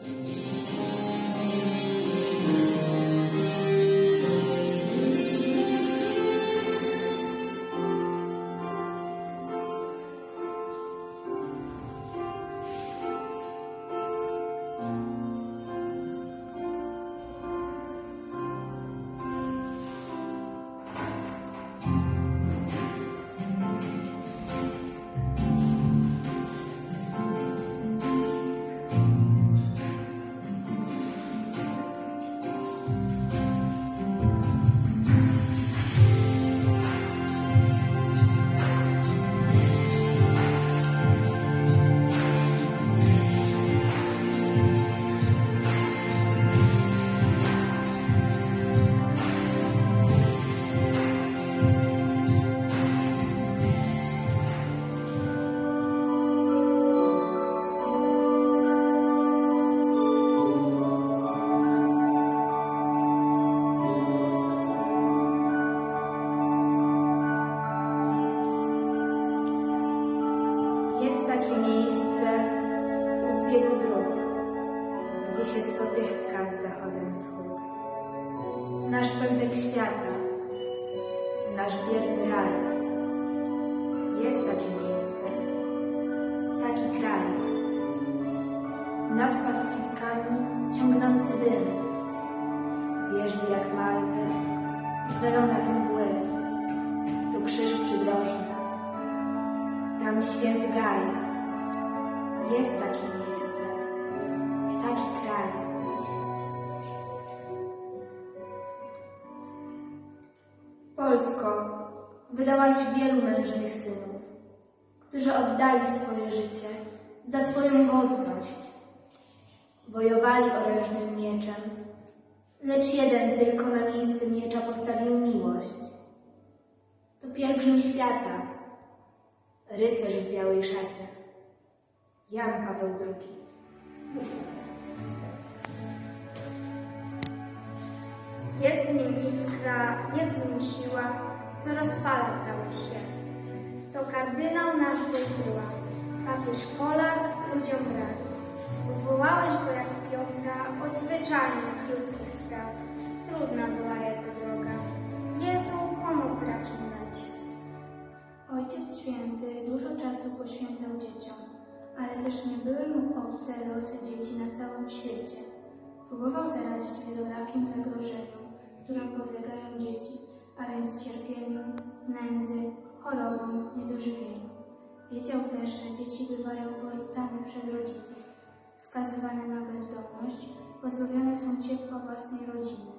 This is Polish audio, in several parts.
Jest Nad pastwiskami ciągnący dym, wierzby jak malwy, w welonach mgły. Tu krzyż przydrożny, tam święty Gaj. Jest takie miejsce, taki kraj. Polsko, wydałaś wielu mężnych synów, którzy oddali swoje życie za Twoją godność. Wojowali orężnym mieczem, lecz jeden tylko na miejsce miecza postawił miłość. To pielgrzym świata, rycerz w białej szacie. Jan Paweł II. Jest w nim iskra, jest w nim siła, co rozpala cały świat. To kardynał nasz Wojtyła, papież Polak, ludziom brak. Zwyczajnych ludzkich spraw. Trudna była jego droga. Jezu, pomoc racz mu dać. Ojciec Święty dużo czasu poświęcał dzieciom, ale też nie były mu obce losy dzieci na całym świecie. Próbował zaradzić wielorakim zagrożeniom, którym podlegają dzieci, a więc cierpieniu, nędzy, chorobom, niedożywieniu. Wiedział też, że dzieci bywają porzucane przez rodziców, skazywane na bezdomność, pozbawione są ciepła własnej rodziny.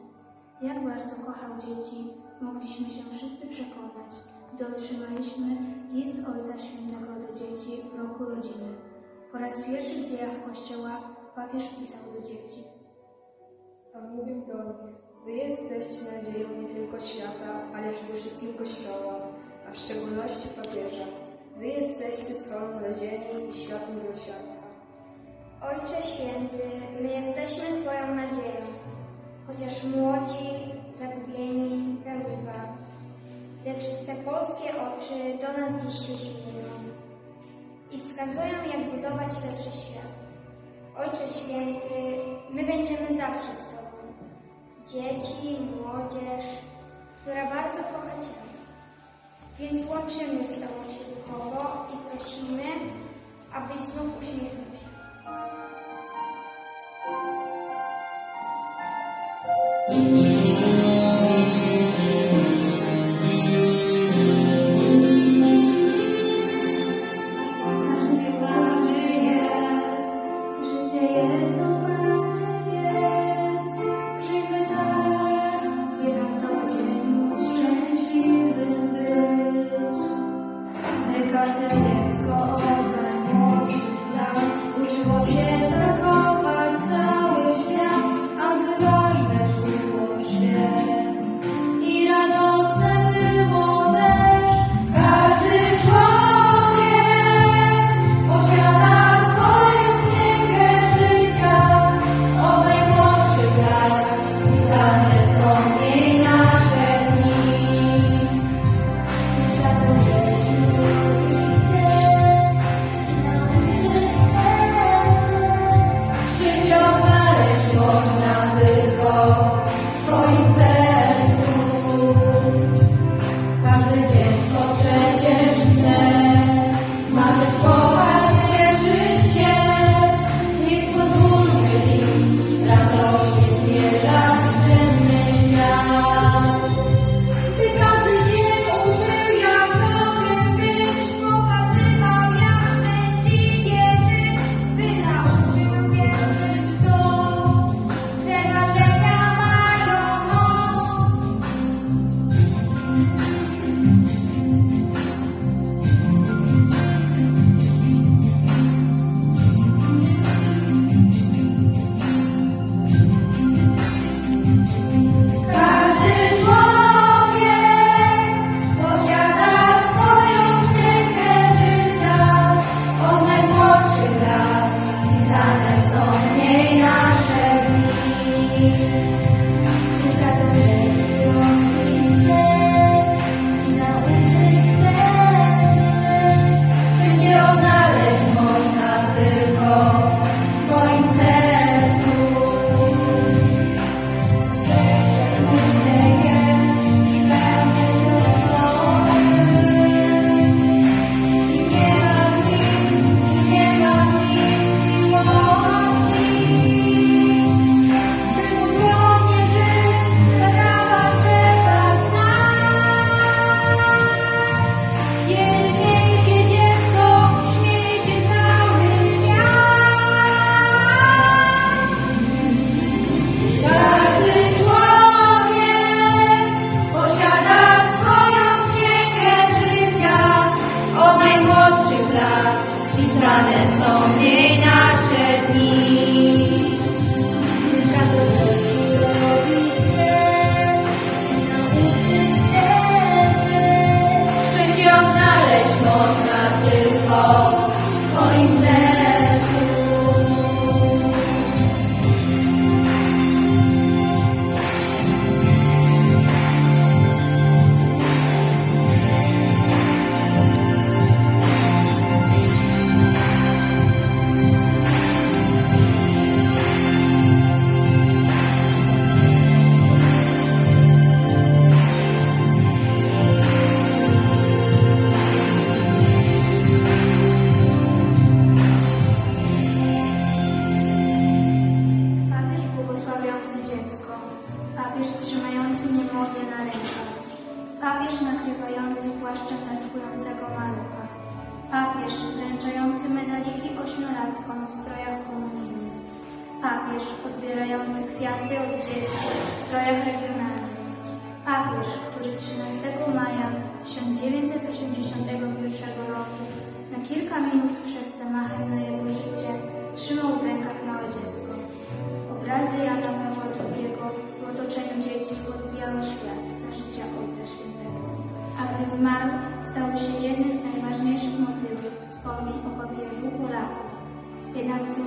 Jak bardzo kochał dzieci, mogliśmy się wszyscy przekonać, gdy otrzymaliśmy list Ojca Świętego do dzieci w roku rodziny. Po raz pierwszy w dziejach Kościoła papież pisał do dzieci. A mówił do nich, wy jesteście nadzieją nie tylko świata, ale przede wszystkim Kościoła, a w szczególności papieża. Wy jesteście solą dla ziemi i światłem dla świata. Ojcze Święty, my jesteśmy Twoją nadzieją, chociaż młodzi, zagubieni, pełni wad. Lecz te polskie oczy do nas dziś się śmieją i wskazują, jak budować lepszy świat. Ojcze Święty, my będziemy zawsze z Tobą. Dzieci, młodzież, która bardzo kocha Cię. Więc łączymy z Tobą się duchowo płaszczem raczkującego malucha. Papież wręczający medaliki ośmiolatkom w strojach komunijnych. Papież odbierający kwiaty od dzieci w strojach regionalnych. Papież, który 13 maja 1981 roku na kilka minut przed zamachem na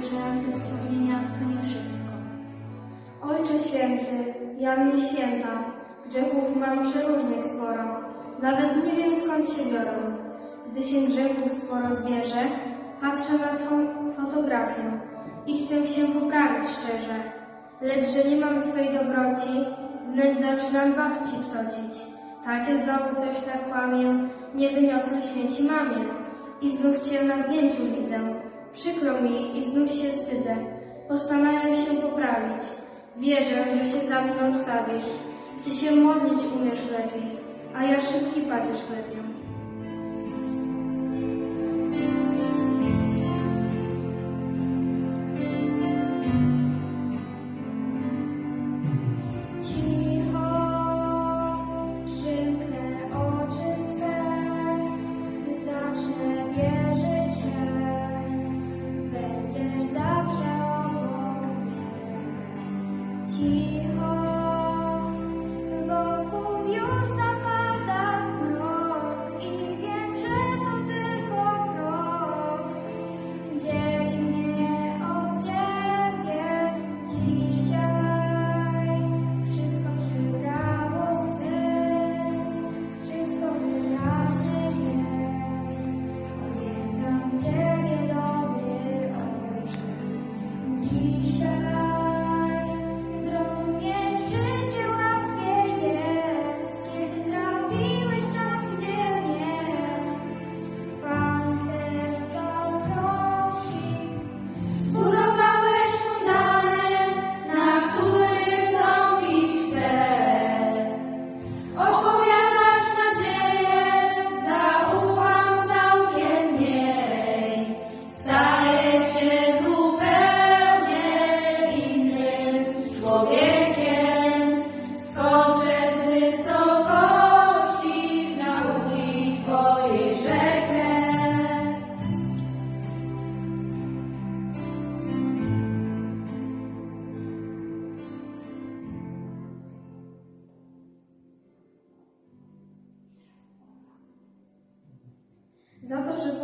Wzruszające wspomnienia to nie wszystko. Ojcze święty, ja mnie święta, grzechów mam przeróżnych sporo, nawet nie wiem skąd się biorą. Gdy się grzechów sporo zbierze, patrzę na Twą fotografię i chcę się poprawić szczerze. Lecz że nie mam Twojej dobroci, wnet zaczynam babci psocić. Tacie znowu coś nakłamię, nie wyniosłem święci mamie. I znów Cię na zdjęciu widzę. Przykro mi i znów się wstydzę. Postanawiam się poprawić. Wierzę, że się za mną stawisz. Ty się modlić umiesz lepiej, a ja szybki pacierz klepię.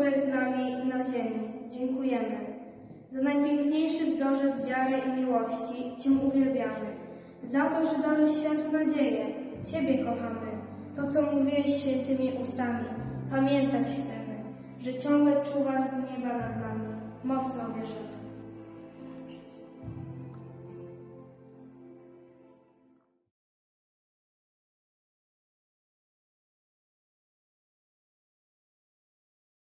Byłeś z nami na ziemi, dziękujemy. Za najpiękniejszy wzorzec wiary i miłości Cię uwielbiamy. Za to, że dałeś światu nadzieję, Ciebie kochamy. To, co mówiłeś świętymi ustami, pamiętać chcemy, że ciągle czuwasz z nieba nad nami. Mocno wierzymy.